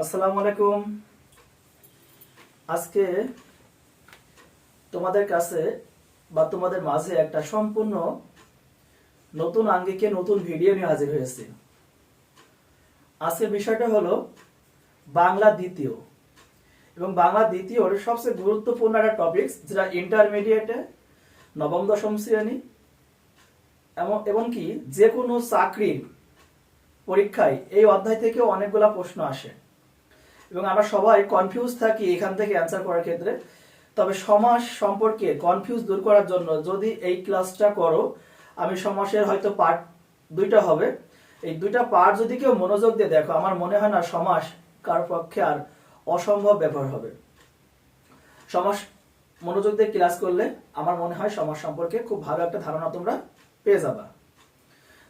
আসসালামু আলাইকুম। আজকে তোমাদের কাছে বা তোমাদের মাঝে একটা সম্পূর্ণ নতুন আঙ্গিকে নতুন ভিডিও নিয়ে হাজির হয়েছে। আজকের বিষয়টা হলো বাংলা দ্বিতীয়। এবং বাংলা দ্বিতীয়র সবচেয়ে গুরুত্বপূর্ণ একটা টপিক যেটা ইন্টারমিডিয়েটে নবম, দশম শ্রেণি, এমন এমনকি যে কোনো চাকরির পরীক্ষায় এই অধ্যায় থেকে অনেকগুলা প্রশ্ন আসে। এবং আমরা সবাই কনফিউজ থাকি এখান থেকে অ্যান্সার করার ক্ষেত্রে। তবে সমাস সম্পর্কে কনফিউজ দূর করার জন্য যদি এই ক্লাসটা করো, আমি সমাসের হয়তো পার্ট দুইটা হবে। এই দুইটা পার্ট যদি কেউ মনোযোগ দিয়ে দেখো, আমার মনে হয় না সমাস কার পক্ষে আর অসম্ভব ব্যাপার হবে। সমাস মনোযোগ দিয়ে ক্লাস করলে আমার মনে হয় সমাজ সম্পর্কে খুব ভালো একটা ধারণা তোমরা পেয়ে যাবা।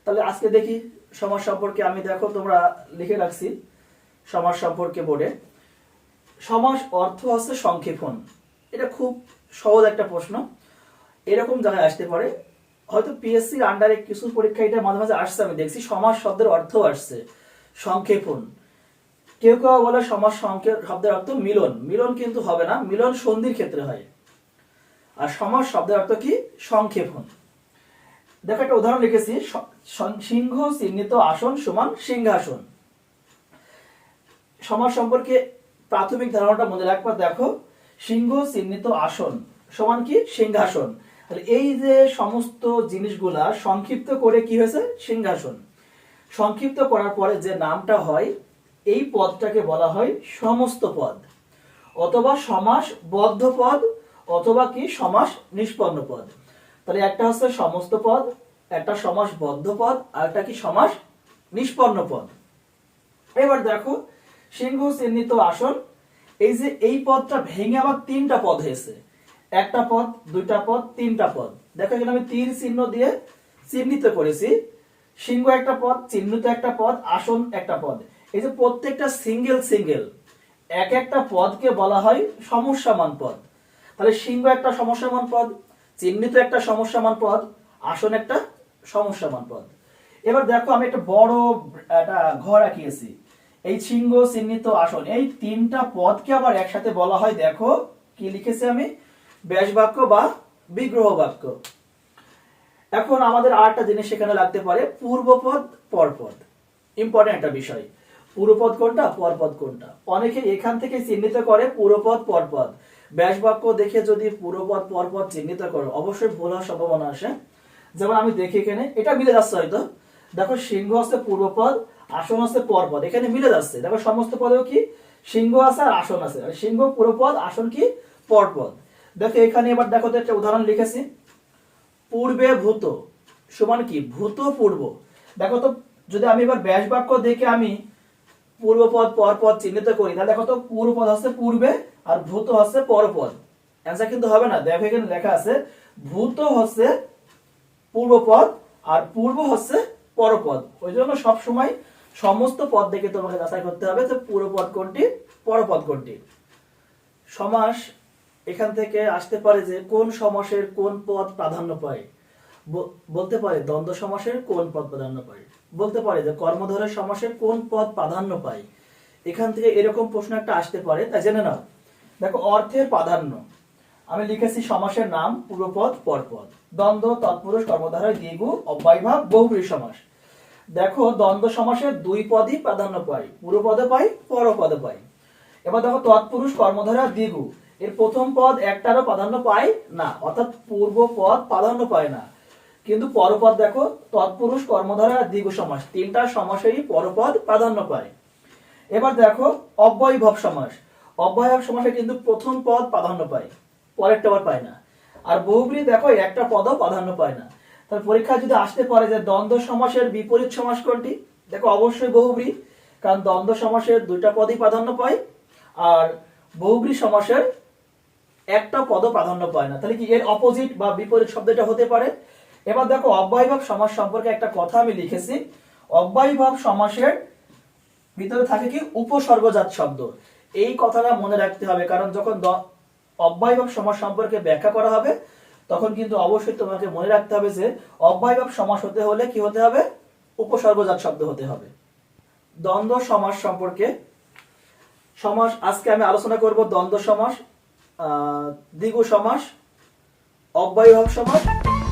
তাহলে আজকে দেখি সমাজ সম্পর্কে আমি দেখো তোমরা লিখে রাখছি। সমাজ সম্পর্কে বোর্ডে সমাস অর্থ হচ্ছে সংক্ষেপণ। এটা খুব সহজ একটা প্রশ্ন। এরকম জায়গায় আসতে পারে। হয়তো পিএসসির আন্ডারে কিছু পরীক্ষা এটা মাঝে মাঝে আসছে, আমি দেখছি সমাজ শব্দের অর্থ আসছে। সংক্ষেপণ। কেউ কেউ বলে সমাজ সংক্ষেপ শব্দের অর্থ মিলন। মিলন কিন্তু হবে না, মিলন সন্ধির ক্ষেত্রে হয়। আর সমাজ শব্দের অর্থ কি? সংক্ষেপণ। দেখো একটা উদাহরণ লিখেছি। সিংহ চিহ্নিত আসন সমান সিংহাসন। সমাজ সম্পর্কে প্রাথমিক ধারণাটা মনে রাখবা, দেখো, সিংহ চিহ্নিত আসন সমান কি? সিংহাসন। তাহলে এই যে সমস্ত জিনিসগুলা সংক্ষিপ্ত করে কি হয়েছে? সিংহাসন। সংক্ষিপ্ত করার পরে যে নামটা হয়, এই পদটাকে বলা হয় সমস্ত পদ। অথবা সমাস বদ্ধ পদ, অথবা কি? সমাস নিষ্পন্ন পদ। তাহলে একটা হচ্ছে সমস্ত পদ, একটা সমাস বদ্ধ পদ, আর একটা কি? সমাস নিষ্পন্ন পদ। এবার দেখো সিংহ চিহ্নিত আসন। এই যে এই পদটা ভেঙে আবার তিনটা পদ হয়েছে। একটা পদ, দুইটা পদ, তিনটা পদ। দেখো এখানে আমি তীর চিহ্ন দিয়ে চিহ্নিত করেছি। সিংহ একটা পদ, চিহ্নিত একটা পদ, আসন একটা পদ। এই যে প্রত্যেকটা সিঙ্গেল সিঙ্গেল। এক একটা পদকে বলা হয় সমস্যামান পদ। তাহলে সিংহ একটা সমস্যামান পদ, চিহ্নিত একটা সমস্যামান পদ, আসন একটা সমস্যামান পদ। এবার দেখো আমি একটা বড় একটা ঘর আঁকিয়েছি। এই সিংহ চিহ্নিত আসন, এই তিনটা পদকে আবার একসাথে বলা হয়, দেখো কি লিখেছি আমি? ব্যাস বাক্য বা বিগ্রহ বাক্য এখন আমাদের আরেকটা জিনিস সেখানে লাগতে পারে, পূর্বপদ, পরপদ। ইম্পর্টেন্ট একটা বিষয়। পূর্বপদ কোনটা? পরপদ কোনটা? অনেকে এখান থেকে চিহ্নিত করে পূর্বপদ, পরপদ। ব্যাস বাক্য দেখে যদি পূর্বপদ, পরপদ চিহ্নিত করো, অবশ্যই ভুল হওয়ার সম্ভাবনা আসে যেমন আমি দেখি এখানে, এটা মিলে যাচ্ছে হয়তো। দেখো সিংহ হচ্ছে পূর্বপদ আসন হচ্ছে পরপদ, এখানে মিলে যাচ্ছে। দেখো সমস্ত পদেও কি? সিংহ আছে আর আসন আছে। আর সিংহ পূর্বপদ আসন কি? পরপদ। দেখো এখানে এবার দেখো তো একটা উদাহরণ লিখেছি। পূর্বে ভূত, সমান কি? ভূত পূর্ব। দেখো তো, যদি আমি এবার ব্যাস বাক্য দেখে আমি পূর্বপদ পরপদ চিহ্নিত করি, তাহলে দেখো তো পূর্বপদ হচ্ছে পূর্বে আর ভূত হচ্ছে পরপদ। অ্যান্সার কিন্তু হবে না। দেখো এখানে লেখা আছে, ভূত হচ্ছে পূর্বপদ আর পূর্ব হচ্ছে পরপদ। ওই জন্য সবসময় সমস্ত পদ দেখে তোমাকে যাচাই করতে হবে যে পূর্বপদ কোনটি পরপদ কোনটি। সমাস এখান থেকে আসতে পারে যে কোন সমাসের কোন পদ প্রাধান্য পায়। বলতে পারে দ্বন্দ্ব সমাসের কোন পদ প্রাধান্য পায়। বলতে পারে যে কর্মধারয় সমাসের কোন পদ প্রাধান্য পায়। এখান থেকে এরকম প্রশ্ন একটা আসতে পারে, তাই জেনে নাও। দেখো, অর্থের প্রাধান্য। আমি লিখেছি সমাসের নাম পূর্বপদ পরপদ দ্বন্দ্ব, তৎপুরুষ, কর্মধারয় দ্বিগু অব্যয়ভাব বহুব্রী সমাস। দেখো দ্বন্দ্ব সমাসের দুই পদই প্রাধান্য পায় পূর্বপদে পাই পরপদে পাই। এবার দেখো তৎপুরুষ কর্মধারা দ্বিগু। এর প্রথম পদ একটারও প্রাধান্য পায় না, অর্থাৎ পূর্ব পদ প্রাধান্য পায় না। কিন্তু পরপদ দেখো তৎপুরুষ কর্মধারা দ্বিগু সমাস, তিনটা সমাসেরই পরপদ প্রাধান্য পায়। এবার দেখো অব্যয়ভাব সমাস। অব্যয়ভাব সমাসে কিন্তু প্রথম পদ প্রাধান্য পায়, পরেরটা আবার পায় না। আর বহুব্রী দেখো একটা পদও প্রাধান্য পায় না। তার পরীক্ষা যদি আসতে পারে যে দ্বন্দ্ব সমাসের বিপরীত সমাস কোনটি দেখো অবশ্যই বহুব্রী, কারণ দ্বন্দ্ব সমাসের দুইটা পদই প্রাধান্য পায়, আর বহুব্রী সমাসের একটা পদও প্রাধান্য পায় না। তাহলে কি এর অপোজিট বা বিপরীত শব্দটা হতে পারে? এবার দেখো অব্যয়ভাব সমাস সম্পর্কে একটা কথা আমি লিখেছি। অব্যয়ভাব সমাসের ভিতরে থাকে কি উপসর্গজাত শব্দ। এই কথাটা মনে রাখতে হবে, কারণ যখন অব্যয়ভাব সমাস সম্পর্কে ব্যাখ্যা করা হবে তখন কিন্তু অবশ্যই তোমাকে মনে রাখতে হবে যে অব্যয়ভাব সমাস হতে হলে কি হতে হবে? উপসর্গজাত শব্দ হতে হবে। দ্বন্দ্ব সমাস সম্পর্কে সমাস আজকে আমি আলোচনা করব দ্বন্দ্ব সমাস দ্বিগু সমাস, অব্যয়ভাব সমাস,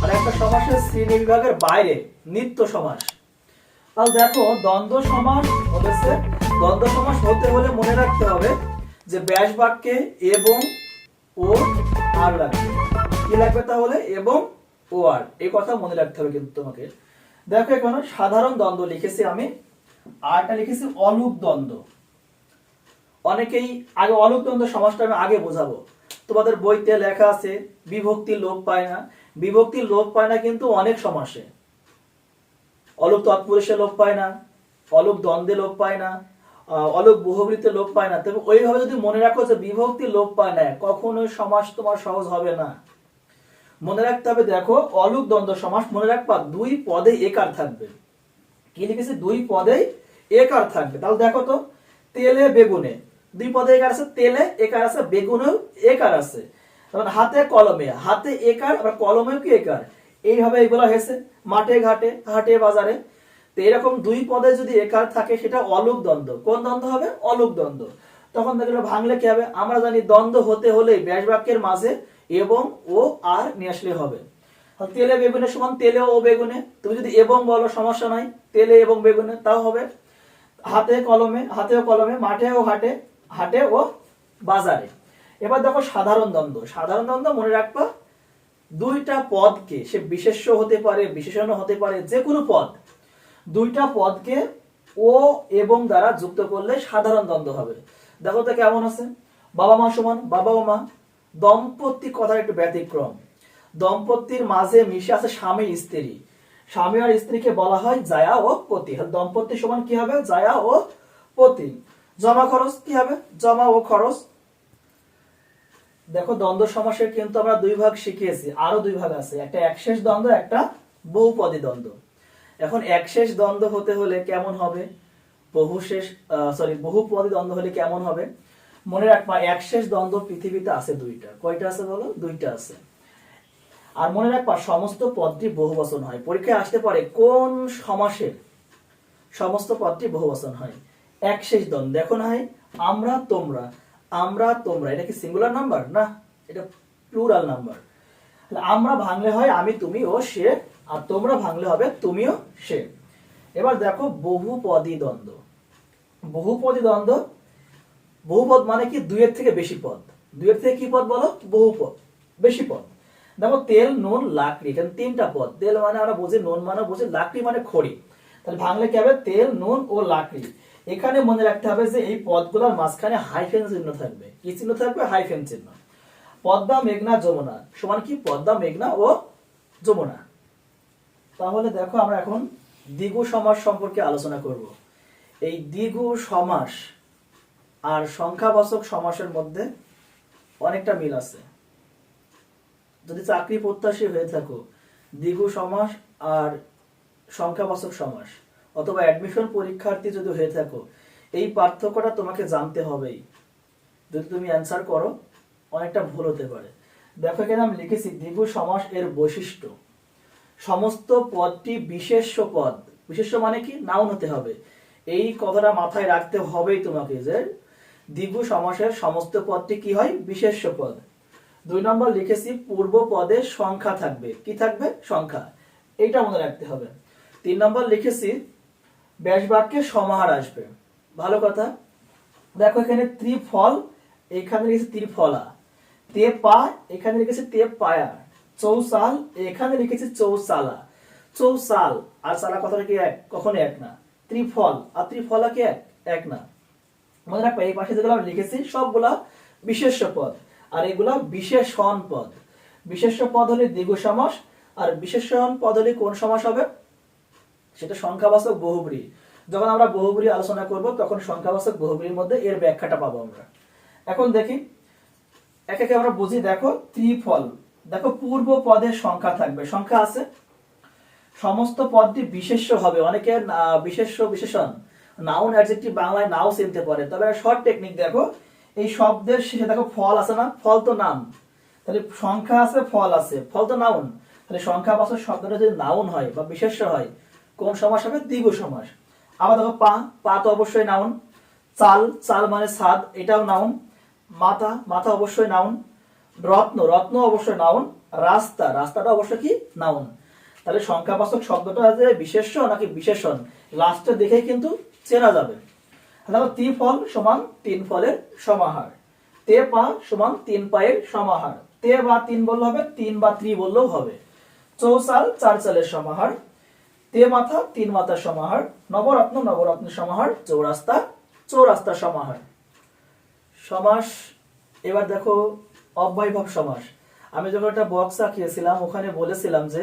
আর একটা সমাসের শ্রেণি বিভাগের বাইরে, নিত্য সমাস। তাহলে দেখো, দ্বন্দ্ব সমাস হতেছে দ্বন্দ্ব সমাস হতে হলে মনে রাখতে হবে যে ব্যাস বাক্যে এবং ও আর লাগবে। কি লাগবে তাহলে? এবং ও আর এই কথা মনে রাখতে হবে কিন্তু তোমাকে। দেখো এখানে সাধারণ দ্বন্দ্ব লিখেছি আমি। আরটা লিখেছি অলুক দ্বন্দ্ব। অনেকেই আগে অলুক দ্বন্দ্ব সমাজটা আমি আগে বোঝাবো। তোমাদের বইতে লেখা আছে, বিভক্তি লোপ পায় না। বিভক্তি লোপ পায় না কিন্তু অনেক সমাসে। অলোক তৎপুরুষে লোপ পায় না অলোক দ্বন্দ্বে লোপ পায় না অলোক বহুবৃত্তে লোপ পায় না। তবে ওইভাবে যদি মনে রাখো যে বিভক্তি লোপ পায় না, কখনোই সমাস তোমার সহজ হবে না। মনে রাখতে হবে, দেখো, অলোক দ্বন্দ্ব সমাস মনে রাখবা, দুই পদে একার থাকবে। কি লিখেছে? দুই পদে একার থাকবে। তাহলে দেখো তো, তেলে বেগুনে, দুই পদে একার আছে, তেলে একার আছে, বেগুনেও একার আছে। তখন হাতে কলমে, হাতে একার, আবার কলমেও কি একার? এইভাবে এগুলো হয়েছে, মাঠে, ঘাটে, হাটে, বাজারে। তো এরকম দুই পদে যদি একার থাকে, সেটা অলোক দ্বন্দ্ব। কোন দ্বন্দ্ব হবে? অলোক দ্বন্দ্ব। তখন দেখলে ভাঙলে কি হবে? আমরা জানি দ্বন্দ্ব হতে হলে ব্যাস বাক্যের মাঝে এবং ও আর নিয়ে আসলে হবে। তেলে বেগুনে সমান তেলে ও বেগুনে। তুমি যদি এবং বলো, সমস্যা নাই, তেলে এবং বেগুনে, তাও হবে। হাতে কলমে, হাতে ও কলমে, মাঠে ও হাটে হাটে ও বাজারে। এবার দেখো সাধারণ দ্বন্দ্ব। সাধারণ দ্বন্দ্ব মনে রাখবা, দুইটা পদকে, সে বিশেষ্য হতে পারে, বিশেষণ হতে পারে যে কোনো পদ, দুইটা পদকে ও এবং দ্বারা যুক্ত করলে সাধারণ দ্বন্দ্ব হবে। দেখো তো কেমন আছে? বাবা মা সমান বাবা ও মা। দম্পতি কথার একটু ব্যতিক্রম। দম্পতির মাঝে মিশে আছে স্বামী, স্ত্রী। স্বামী আর স্ত্রীকে বলা হয় জায়া ও পতি। দম্পতি সমান কি হবে? জায়া ও পতি। জমা খরচ কি হবে? জমা ও খরচ। দেখো, দ্বন্দ্ব সমাসের কিন্তু আমরা দুই ভাগ শিখিয়েছি। আরও দুই ভাগ আছে। একটা একশেষ দ্বন্দ্ব, একটা বহুপদী দ্বন্দ্ব। এখন একশেষ দ্বন্দ্ব হতে হলে কেমন হবে? বহুশেষ সরি বহুপদী দ্বন্দ্ব হলে কেমন হবে? মনে রাখবা একশেষ দ্বন্দ্ব পৃথিবীতে আছে দুইটা। কয়টা আছে বলো? দুইটা আছে। আর মনে রাখবা সমস্ত পদটি বহুবচন হয়। পরীক্ষায় আসতে পারে কোন সমাসের সমস্ত পদটি বহুবচন হয়? একশেষ দ্বন্দ্ব। দেখো না হয় আমরা তোমরা আমরা তোমরা, এটা কি সিঙ্গুলার নাম্বার না, এটা প্লুরাল নাম্বার আমরা ভাঙলে হয় আমি, তুমি ও সে, আর তোমরা ভাঙলে হবে তুমিও সে। এবার দেখো বহুপদী দ্বন্দ্ব। বহুপদী দ্বন্দ্ব বহুপদ মানে কি? দুইয়ের থেকে বেশি পদ। দুইয়ের থেকে কি পদ বলো? বহুপদ। বেশি পদ। দেখো, তেল, নুন, লাকড়ি, এখানে তিনটা পদ। তেল মানে আমরা বুঝি, নুন মানে বুঝি, লাকড়ি মানে খড়ি। তাহলে ভাঙলে কি হবে? তেল, নুন ও লাকড়ি। এখানে মনে রাখতে হবে যে এই পদগুলোর মাঝখানে হাইফেন চিহ্ন থাকবে। কি চিহ্ন থাকবে? হাইফেন চিহ্ন। পদ্মা, মেঘনা, যমুনা। সমান কি? পদ্মা, মেঘনা ও যমুনা। তাহলে দেখো আমরা এখন দ্বিগু সমাস সম্পর্কে আলোচনা করব। এই দ্বিগু সমাস আর সংখ্যাবাচক সমাসের মধ্যে অনেকটা মিল আছে। যদি চাকরি প্রত্যাশী হয়ে থাকো দ্বিগু সমাস আর সংখ্যাবাচক সমাস অথবা অ্যাডমিশন পরীক্ষার্থী যদি হয়ে থাকো, এই পার্থক্যটা তোমাকে জানতে হবেই। যদি তুমি অ্যান্সার করো, অনেকটা ভুল হতে পারে। দেখো এখানে আমি লিখেছি দ্বিগু সমাস এর বৈশিষ্ট্য। সমস্ত পদটি বিশেষ্য পদ। বিশেষ্য মানে কি? নাউন হতে হবে। এই কথাটা মাথায় রাখতে হবেই তোমাকে যে দ্বিগু সমাসের সমস্ত পদটি কি হয়? বিশেষ্য পদ। দুই নম্বর লিখেছি, পূর্ব পদে সংখ্যা থাকবে। কি থাকবে? সংখ্যা। এইটা মনে রাখতে হবে। তিন নম্বর লিখেছি ব্যাস বাক্যে সমাহার আসবে। ভালো কথা। দেখো এখানে ত্রিফল, এখানে লিখেছে ত্রিফলা। তে পা, এখানে লিখেছে তে পায়া। চৌসাল, এখানে লিখেছে চৌসালা। চৌসাল আর সালা কথাটা কি এক? কখনো এক না। ত্রিফল। আর ত্রিফলা কি এক? এক না। মনে রাখবে এই পাশে যেগুলো লিখেছি সবগুলা বিশেষ্য পদ। আর এগুলা বিশেষণ পদ। বিশেষ্য পদ হলে দ্বিগু সমাস আর বিশেষণ পদ হলে কোন সমাস হবে? সেটা সংখ্যাবাচক বহুব্রী। যখন আমরা বহুব্রী আলোচনা করব তখন সংখ্যাবাচক বহুব্রীর মধ্যে এর ব্যাখ্যাটা পাবো আমরা। এখন দেখি এক একে আমরা বুঝি দেখো ত্রিফল। দেখো পূর্ব পদের সংখ্যা থাকবে। সংখ্যা আছে। সমস্ত পদটি বিশেষ্য হবে। অনেকে আহ, বিশেষ্য বিশেষণ। নাউন অ্যাডজেক্টিভ বাংলায় নাও চিনতে পারে। তবে শর্ট টেকনিক দেখো। এই শব্দের শেষে দেখো ফল আছে না? ফল তো নাম তাহলে সংখ্যা আছে, ফল আছে। ফল তো নাউন তাহলে সংখ্যা বাচক শব্দটা যদি নাউন হয় বা বিশেষ্য হয়, কোন সমাস হবে? দ্বিগু সমাস। আবার দেখো পা। পা তো অবশ্যই নাউন চাল। চাল মানে ছাদ এটাও নাউন মাথা। মাথা অবশ্যই নাউন রত্ন। রত্ন অবশ্যই নাউন রাস্তা। রাস্তাটা অবশ্যই কি? নাউন তাহলে সংখ্যাবাচক শব্দটা যে বিশেষ্য নাকি বিশেষণ? লাস্টে দেখেই কিন্তু চেনা যাবে। তাহলে তি ফল সমান তিন ফলের সমাহার। তে পা সমান তিন পায়ের সমাহার। তে বা তিন বললে হবে, তিন বা ত্রি বললেও হবে। চৌসাল, চার চালের সমাহার। তে মাথা, তিন মাথার সমাহার। নবরত্ন নবরত্নের সমাহার। চৌরাস্তা চৌরাস্তার সমাহার। সমাস, এবার দেখো, অব্যয়ভাব সমাস। আমি যখন একটা বক্স আঁকিয়েছিলাম, ওখানে বলেছিলাম যে,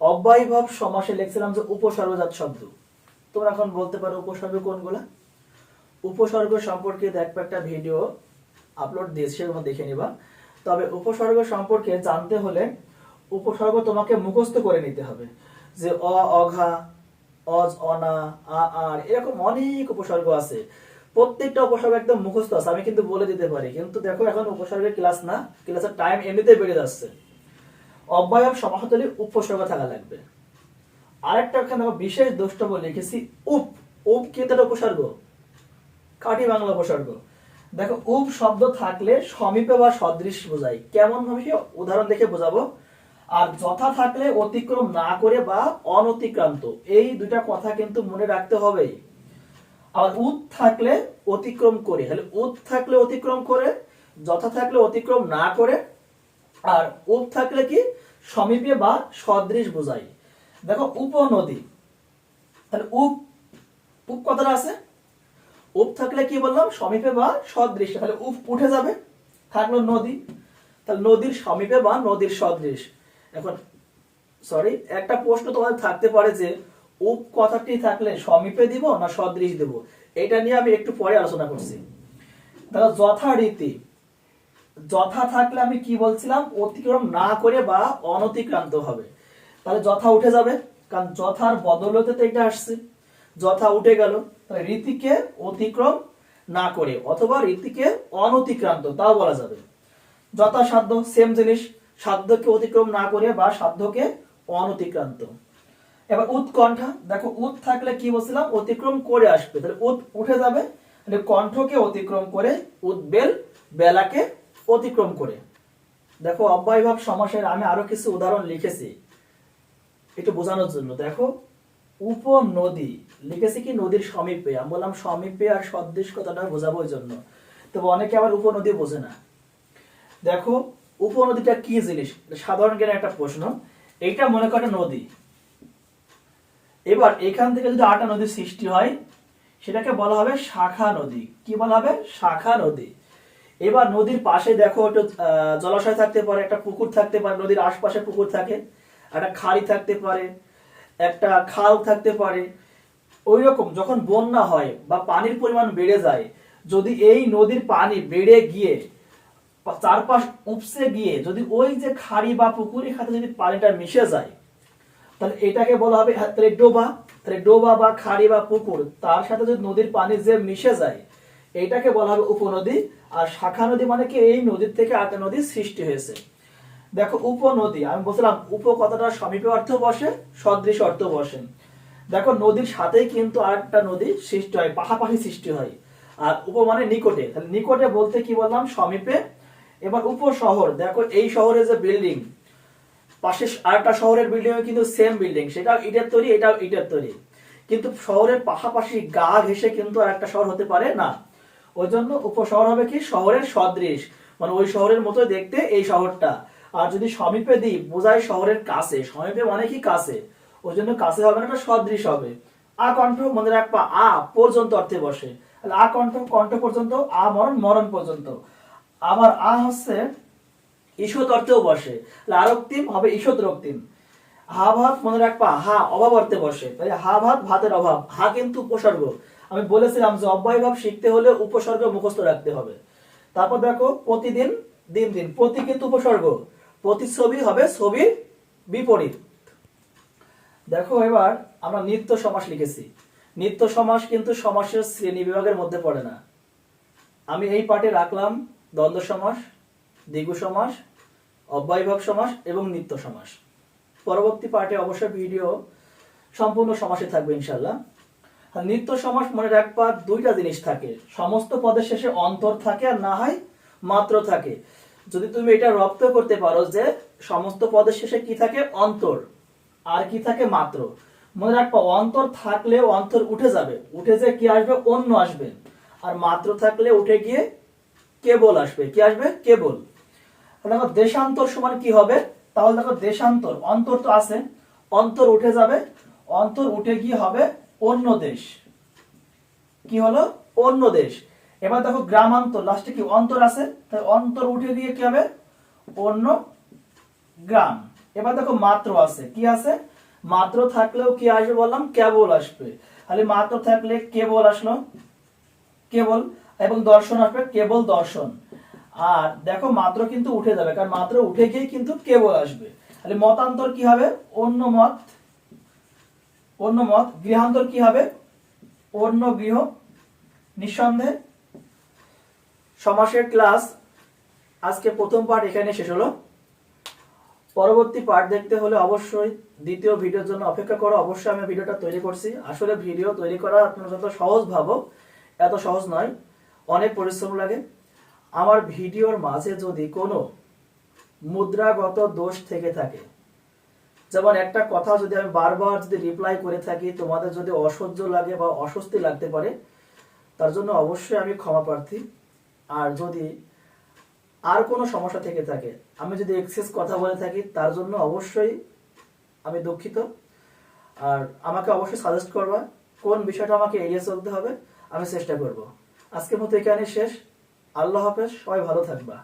অব্যয়ভাব সমাসে লিখছিলাম যে উপসর্গজাত শব্দ। তোমরা এখন বলতে পারো উপসর্গ কোনগুলা? উপসর্গ সম্পর্কে দেখবে একটা ভিডিও আপলোড দিয়েছি, সেগুলো দেখে নিবা। তবে উপসর্গ সম্পর্কে জানতে হলে উপসর্গ তোমাকে মুখস্থ করে নিতে হবে। যে অ, অঘা, অজ, অনা, আ, আর এরকম অনেক উপসর্গ আছে। প্রত্যেকটা উপসর্গ একদম মুখস্থ আছে, আমি কিন্তু বলে দিতে পারি। কিন্তু দেখো, এখন উপসর্গের ক্লাস না ক্লাসের টাইম এমনিতেই বেড়ে যাচ্ছে। অব্যয়ব সমাহতলে উপসর্গ থাকা লাগবে। আরেকটা এখানে আমরা বিশেষ দ্রষ্টব্য লিখেছি উপ উপ কিন্তু একটা উপসর্গ কাটি বাংলা উপসর্গ দেখো উপ শব্দ থাকলে সমীপে বা সদৃশ বোঝায়। কেমন ভাবে উদাহরণ দেখে বোঝাবো? আর যথা থাকলে অতিক্রম না করে বা অনতিক্রান্ত। এই দুটা কথা কিন্তু মনে রাখতে হবে। আর উদ থাকলে অতিক্রম করে। তাহলে উদ থাকলে অতিক্রম করে, যথা থাকলে অতিক্রম না করে, আর উপ থাকলে কি? সমীপে বা সদৃশ বোঝায়। দেখো উপনদী তাহলে উপ উপ কথাটা আছে? উপ থাকলে কি বললাম? সমীপে বা সদৃশ। তাহলে উপ উঠে যাবে, থাকল নদী। তাহলে নদীর সমীপে বা নদীর সদৃশ। এখন সরি একটা প্রশ্ন তোমাদের থাকতে পারে যে উপ কথাটি থাকলে সমীপে দিব না সদৃশ দেব? এটা নিয়ে আমি একটু পরে আলোচনা করছি। দেখো যথারীতি, যথা থাকলে আমি কি বলছিলাম? অতিক্রম না করে বা অনতিক্রান্ত হবে। তাহলে যথা উঠে যাবে, কারণ যথার বদলতে তো এটা আসছে। যথা উঠে গেল, তাহলে রীতিকে অতিক্রম না করে, অথবা রীতিকে অনতিক্রান্ত, তাও বলা যাবে। যথাসাধ্য সেম জিনিস, সাধ্যকে অতিক্রম না করে বা সাধ্যকে অনতিক্রান্ত। এবার উৎকণ্ঠা দেখো উৎ থাকলে কি বলছিলাম? অতিক্রম করে আসবে। তাহলে উৎ উঠে যাবে, তাহলে কণ্ঠকে অতিক্রম করে উদ্বেল বেলাকে অতিক্রম করে। দেখো অব্যয়ভাব সমাসের আমি আরও কিছু উদাহরণ লিখেছি। একটু বোঝানোর জন্য। দেখো, উপনদী, লিখেছি কি নদীর সমীপে? আমি বললাম সমীপে আর সদৃশ কথাটা বোঝাবো ওই জন্য। তবে অনেকে আবার উপনদী বোঝে না। দেখো, উপনদীটা কি জিনিস? সাধারণ জ্ঞানের একটা প্রশ্ন। এইটা মনে করে নদী। এবার এখান থেকে যদি আটা নদীর সৃষ্টি হয়, সেটাকে বলা হবে শাখা নদী। কি বলা হবে? শাখা নদী। এবার নদীর পাশে দেখো একটু জলাশয় থাকতে পারে, একটা পুকুর থাকতে পারে, নদীর আশপাশে পুকুর থাকে। একটা খাড়ি থাকতে পারে, একটা খাল থাকতে পারে। ওই রকম যখন বন্যা হয় বা পানির পরিমাণ বেড়ে যায়, যদি এই নদীর পানি বেড়ে গিয়ে চারপাশ উপসে গিয়ে যদি ওই যে খাড়ি বা পুকুরের সাথে যদি পানিটা মিশে যায়, তাহলে এটাকে বলা হবে তাহলে ডোবা। তাহলে ডোবা বা খাড়ি বা পুকুর, তার সাথে যদি নদীর পানি যে মিশে যায়, এটাকে বলা হবে উপনদী। আর শাখা নদী মানে কি? এই নদীর থেকে আরেকটা নদীর সৃষ্টি হয়েছে। দেখো উপনদী, আমি বলছিলাম উপ কথাটা সমীপে অর্থ বসে, সদৃশ অর্থ বসে। দেখো নদীর সাথেই কিন্তু আরেকটা নদী সৃষ্টি হয় পাশাপাশি সৃষ্টি হয়। আর উপ মানে নিকটে। তাহলে নিকটে বলতে কি বললাম? সমীপে। এবার উপ শহর, দেখো এই শহরে যে বিল্ডিং পাশে আরেকটা শহরের বিল্ডিং কিন্তু সেম বিল্ডিং সেটা ইটের তৈরি, এটাও ইটের তৈরি। কিন্তু শহরের পাশাপাশি গা ঘেসে কিন্তু আরেকটা শহর হতে পারে না। ওই জন্য উপশহর হবে কি? শহরের সদৃশ। মানে ওই শহরের মতো দেখতে এই শহরটা। আর যদি সমীপে দিই বোঝায় শহরের কাছে, সমীপে মানে কি কাছে? ওই জন্য কাছে হবে না সদৃশ হবে। আ কণ্ঠ মনে রাখবা, আ পর্যন্ত অর্থে বসে। তাহলে আ কণ্ঠ কণ্ঠ পর্যন্ত, আ মরণ মরণ পর্যন্ত। আবার আ হচ্ছে ঈষৎ অর্থেও বসে। তাহলে আরক্তিম হবে ঈষৎ রক্তিম। হা ভাত মনে রাখবা, হা অভাব অর্থে বসে। তাই হা ভাত ভাতের অভাব, হা কিন্তু উপসর্গ। আমি বলেছিলাম যে অব্যয় ভাব শিখতে হলে উপসর্গ মুখস্থ রাখতে হবে। তারপর দেখো, প্রতিদিন, দিন দিন, প্রতি কিন্তু উপসর্গ। প্রতিচ্ছবি হবে ছবির বিপরীত। দেখো এবার আমরা নিত্য সমাস লিখেছি। নিত্য সমাস কিন্তু সমাসের শ্রেণি বিভাগের মধ্যে পড়ে না। আমি এই পাঠে রাখলাম দ্বন্দ্ব সমাস, দ্বিগু সমাস, অব্যয়ভাব সমাস এবং নিত্য সমাস। পরবর্তী পার্টে অবশ্যই ভিডিও সম্পূর্ণ সমাসে থাকবে ইনশাল্লাহ নিত্য সমাস মনে রাখবা দুইটা জিনিস থাকে। সমস্ত পদের শেষে অন্তর থাকে আর না হয় মাত্র থাকে। যদি তুমি এটা রপ্ত করতে পারো যে সমস্ত পদের শেষে কি থাকে? অন্তর। আর কি থাকে? মাত্র। মনে রাখবা, অন্তর থাকলে অন্তর উঠে যাবে। উঠে যে কি আসবে? অন্য আসবে। আর মাত্র থাকলে উঠে গিয়ে কেবল আসবে। কি আসবে? কেবল। দেখো, দেশান্তর সমান কি হবে? তাহলে দেখো, দেশান্তর। অন্তর তো আছে। অন্তর উঠে যাবে। অন্তর উঠে গিয়ে হবে অন্য দেশ। কি হলো? অন্য দেশ। এবার দেখো গ্রামান্তর লাস্টে কি অন্তর আছে? তাই অন্তর উঠে দিয়ে কি হবে? অন্য গ্রাম। এবার দেখো মাত্র আছে। কি আছে? মাত্র থাকলেও কি আসবে বললাম? কেবল আসবে। তাহলে মাত্র থাকলে কেবল আসলো? কেবল। এবং দর্শন আসবে, কেবল দর্শন। আর দেখো মাত্র কিন্তু উঠে যাবে, কারণ মাত্র উঠে গিয়ে কিন্তু কেবল আসবে। তাহলে মতান্তর কি হবে? অন্য মত। অন্য মত। গৃহান্তর কি হবে? অন্য গৃহ। নিঃসন্দেহে সমাসের ক্লাস আজকে প্রথম পার্ট এখানে শেষ হলো। পরবর্তী পার্ট দেখতে হলে অবশ্যই দ্বিতীয় ভিডিওর জন্য অপেক্ষা করো। অবশ্যই আমি ভিডিওটা তৈরি করছি। আসলে ভিডিও তৈরি করা আপনারা যত সহজ ভাবো, এত সহজ নয়। অনেক পরিশ্রম লাগে। আমার ভিডিওর মাঝে যদি কোনো মুদ্রাগত দোষ থেকে থাকে, যেমন একটা কথা যদি আমি বারবার যদি রিপ্লাই করে থাকি, তোমাদের যদি অসহ্য লাগে বা অস্বস্তি লাগতে পারে, তার জন্য অবশ্যই আমি ক্ষমা প্রার্থী। আর যদি আর কোনো সমস্যা থেকে থাকে, আমি যদি এক্সেস কথা বলে থাকি, তার জন্য অবশ্যই আমি দুঃখিত। আর আমাকে অবশ্যই সাজেস্ট করবা, কোন বিষয়টা আমাকে এড়িয়ে চলতে হবে, আমি চেষ্টা করব। আজকের মতো এখানে শেষ। আল্লাহ হাফেজ, সবাই ভালো থাকবা।